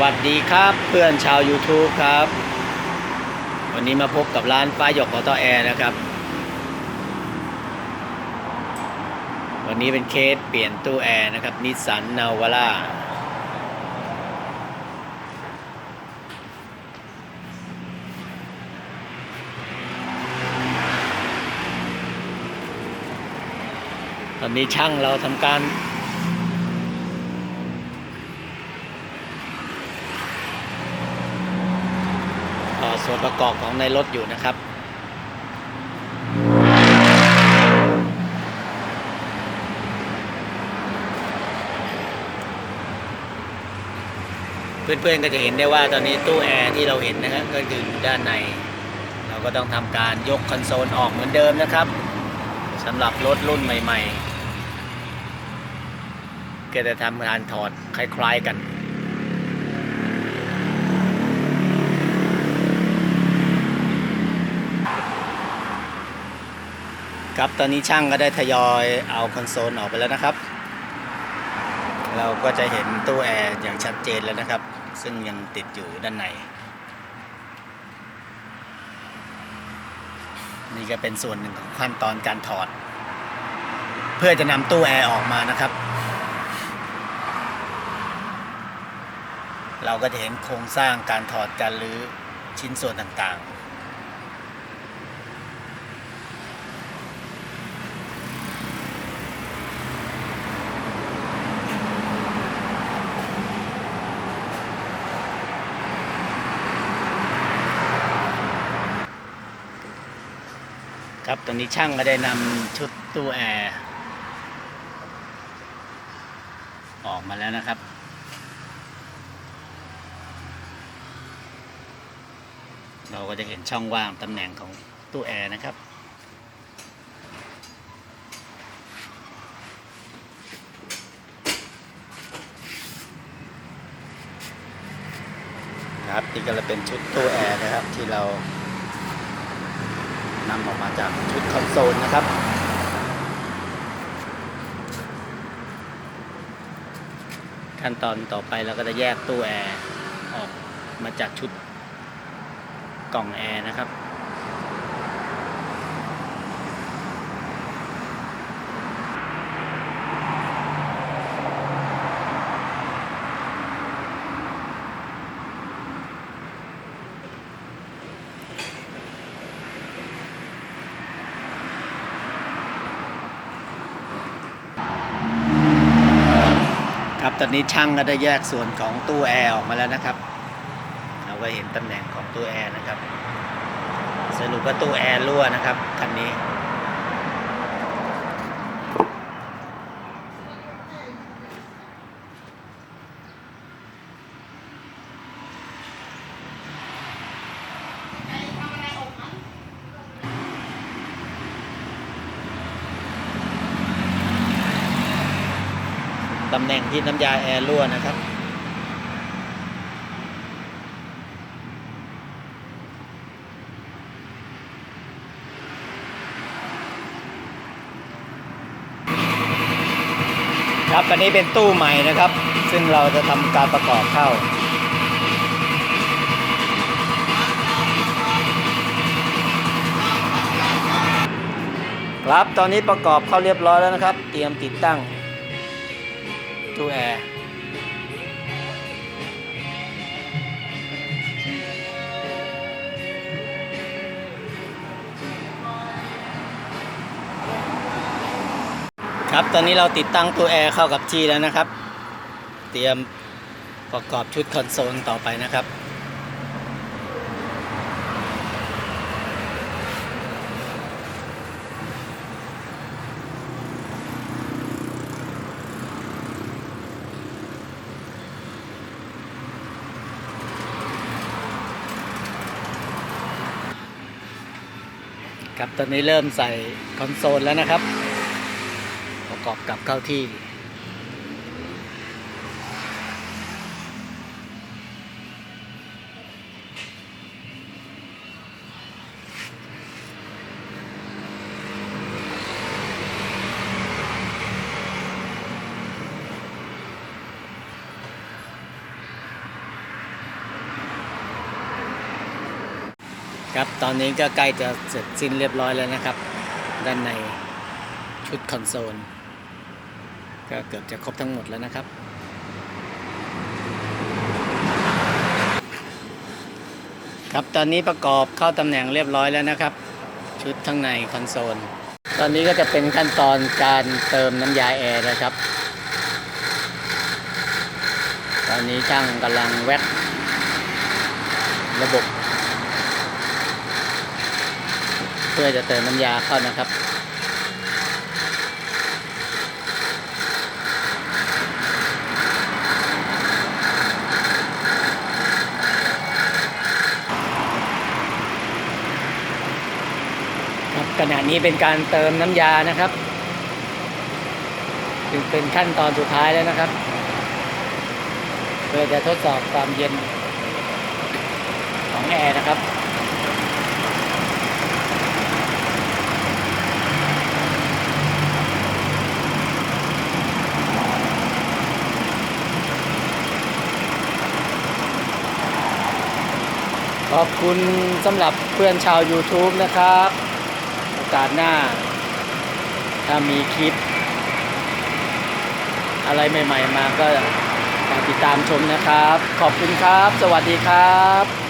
วัสดีครับเพื่อนชาว YouTube ครับ วันนี้มาพบกับร้านป้าหยกออโต้แอร์นะครับ วันนี้เป็นเคสเปลี่ยนตู้แอร์นะครับนิสสันนาวาร่าตอนนี้ช่างเราทำการ ส่วนประกอบของในรถอยู่นะครับ เพื่อนๆก็จะเห็นได้ว่าตอนนี้ตู้แอร์ที่เราเห็นนะครับก็คืออยู่ด้านใน เราก็ต้องทำการยกคอนโซลออกเหมือนเดิมนะครับสำหรับรถรุ่นใหม่ ๆ ก็จะทำการถอดคล้าย ๆกัน ครับตอนนี้ช่างก็ได้ทยอยเอาคอนโซลออกไปแล้วนะครับ เราก็จะเห็นตู้แอร์อย่างชัดเจนแล้วนะครับ ซึ่งยังติดอยู่ด้านใน นี่ก็เป็นส่วนหนึ่งของขั้นตอนการถอด เพื่อจะนำตู้แอร์ออกมานะครับ เราก็จะเห็นโครงสร้างการถอดการรื้อชิ้นส่วนต่างๆ ครับ ตอนนี้ช่างก็ได้นำชุดตู้แอร์ออกมาแล้วนะครับ เราก็จะเห็นช่องว่างตำแหน่งของตู้แอร์นะครับครับนี่ก็จะเป็นชุดตู้แอร์นะครับที่เรา นำออกมาจากชุดคอนโซลนะครับขั้นตอนต่อไปเราก็จะแยกตู้แอร์ออกมาจากชุดกล่องแอร์นะครับ ตอนนี้ช่างก็ได้แยกส่วนของตู้แอร์ออกมาแล้วนะครับ เราก็เห็นตำแหน่งของตู้แอร์นะครับ สรุปว่าตู้แอร์รั่วนะครับคันนี้ ตำแหน่งที่น้ำยาแอร์รั่วนะครับ ครับอันนี้เป็นตู้ใหม่นะครับ ซึ่งเราจะทำการประกอบเข้าครับ ตอนนี้ประกอบเข้าเรียบร้อยแล้วนะครับ เตรียมติดตั้ง ตู้แอร์ครับ ตอนนี้เราติดตั้งตัวแอร์เข้ากับที่แล้วนะครับ เตรียมประกอบชุดคอนโซลต่อไปนะครับ ครับ ตอนนี้เริ่มใส่คอนโซลแล้วนะครับ ประกอบกับเข้าที่ ครับตอนนี้ก็ใกล้จะเสร็จสิ้นเรียบร้อยแล้วนะครับ ด้านในชุดคอนโซล ก็เกือบจะครบทั้งหมดแล้วนะครับ ครับตอนนี้ประกอบเข้าตำแหน่งเรียบร้อยแล้วนะครับ ชุดข้งในคอนโซล ตอนนี้ก็จะเป็นขั้นตอนการเติมน้ำยาแอร์นะครับ ตอนนี้ช่างกำลังแว็กระบบ เพื่อจะเติมน้ำยาเข้านะครับ ครับขณะนี้เป็นการเติมน้ำยานะครับถึงเป็นขั้นตอนสุดท้ายแล้วนะครับ เพื่อจะทดสอบความเย็นของแอร์นะครับ ขอบคุณสำหรับเพื่อนชาว YouTube นะครับ โอกาสหน้า ถ้ามีคลิป อะไรใหม่ ๆ มาก็ติดตามชมนะครับ ขอบคุณครับ สวัสดีครับ